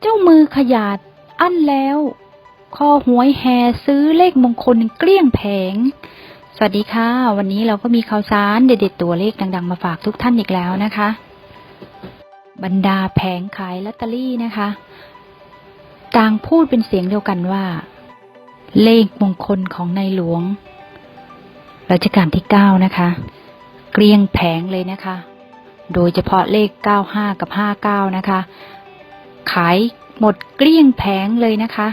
เจ้ามือขยาด อั้นแล้ว คอหวยแห่ซื้อเลขมงคลเกลี้ยงแผง สวัสดีค่ะ วันนี้เราก็มีข่าวสารเด็ดๆตัวเลขดัง ๆ มาฝากทุกท่านอีกแล้วนะคะ บรรดาแผงขายลอตเตอรี่นะคะต่างพูดเป็นเสียงเดียวกันว่า เลขมงคลของในหลวงรัชกาลที่เก้านะคะ เกลี้ยงแผงเลยนะคะ โดยเฉพาะเลข95กับ59นะคะ ขายหมดเกลี้ยงแผงเลยนะคะ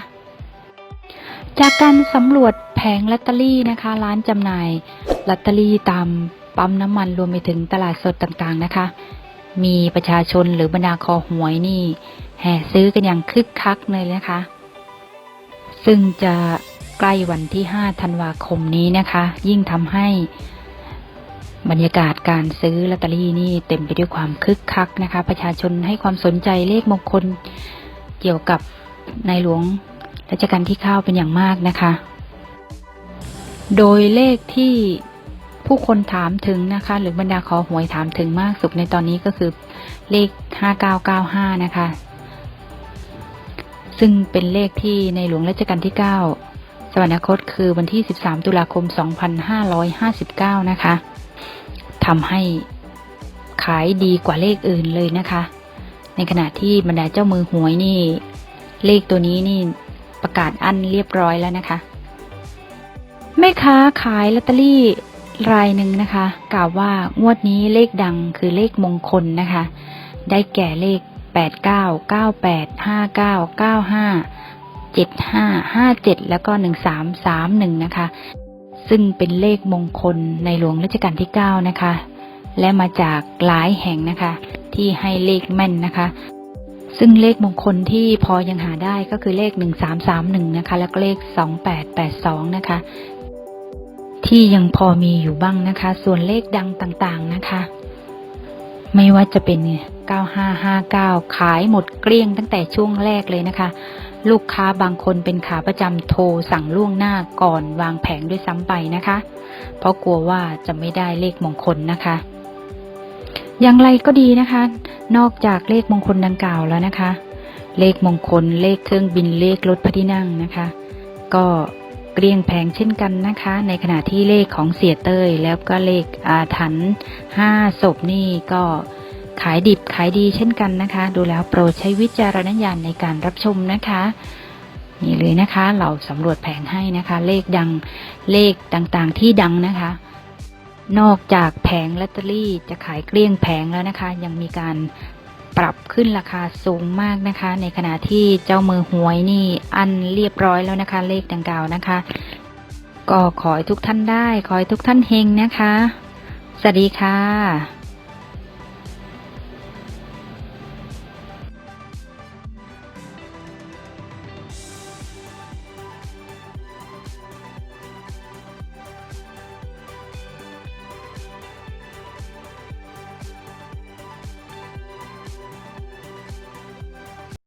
จากการสำรวจแผงลอตเตอรี่นะคะ ร้านจำหน่ายลอตเตอรี่ตามปั๊มน้ำมันรวมไปถึงตลาดสดต่างๆนะคะ มีประชาชนหรือบรรดาคอหวยนี่ แห่ซื้อกันอย่างคึกคักเลยนะคะ ซึ่งจะใกล้วันที่ 5 ธันวาคมนี้นะคะ ยิ่งทำให้ บรรยากาศการซื้อลอตเตอรี่นี่เต็มไปด้วยความคึกคักนะคะ ประชาชนให้ความสนใจเลขมงคลเกี่ยวกับในหลวงรัชกาลที่เก้าเป็นอย่างมากนะคะ โดยเลขที่ผู้คนถามถึงนะคะ หรือบรรดาคอหวยถามถึงมากสุดในตอนนี้ก็คือเลข 5995 นะคะ ซึ่งเป็นเลขที่ในหลวงรัชกาลที่ 9 สวรรคตคือวันที่ 13 ตุลาคม 2559 นะคะ ทำให้ขายดีกว่าเลขอื่นเลยนะคะ ในขณะที่บรรดาเจ้ามือหวยนี่ เลขตัวนี้นี่ประกาศอั้นเรียบร้อยแล้วนะคะ แม่ค้าขายลอตเตอรี่รายหนึ่งนะคะ กล่าวว่างวดนี้เลขดังคือเลขมงคลนะคะ ได้แก่เลข 8 9 9 8 5 9 9 5 7 5 5 7 แล้วก็ 1 3 3 1 นะคะ ซึ่งเป็นเลขมงคลในหลวงรัชกาลที่ 9 นะคะ และมาจากหลายแห่งนะคะ ที่ให้เลขแม่นนะคะ ซึ่งเลขมงคลที่พอยังหาได้ก็คือเลข 1331 นะคะ แล้วก็เลข 2882 นะคะ ที่ยังพอมีอยู่บ้างนะคะ ส่วนเลขดังต่างๆนะคะ ไม่ว่าจะเป็น 9559 ขายหมดเกลี้ยงตั้งแต่ช่วงแรกเลยนะคะ ลูกค้าบางคนเป็นขาประจำโทรสั่งล่วงหน้าก่อนวางแผงด้วยซ้ำไปนะคะ เพราะกลัวว่าจะไม่ได้เลขมงคลนะคะ อย่างไรก็ดีนะคะ นอกจากเลขมงคลดังกล่าวแล้วนะคะ เลขมงคลเลขเครื่องบินเลขรถพระที่นั่งนะคะ ก็เกลี้ยงแพงเช่นกันนะคะ ในขณะที่เลขของเสียเต้ยแล้วก็เลขอาถรรพ์ห้าศพนี่ก็ ขายดิบขายดีเช่นกันนะคะ ดูแล้วโปรดใช้วิจารณญาณในการรับชมนะคะนี่เลยนะคะ เราสำรวจแผงให้นะคะ เลขดังเลขต่างๆ ที่ดังนะคะ นอกจากแผงลอตเตอรี่จะขายเกลี้ยงแผงแล้วนะคะ ยังมีการปรับขึ้นราคาสูงมากนะคะ ในขณะที่เจ้ามือหวยนี่อันเรียบร้อยแล้วนะคะ เลขดังกล่าวนะคะ ก็ขอให้ทุกท่านได้ ขอให้ทุกท่านเฮงนะคะ สวัสดีค่ะ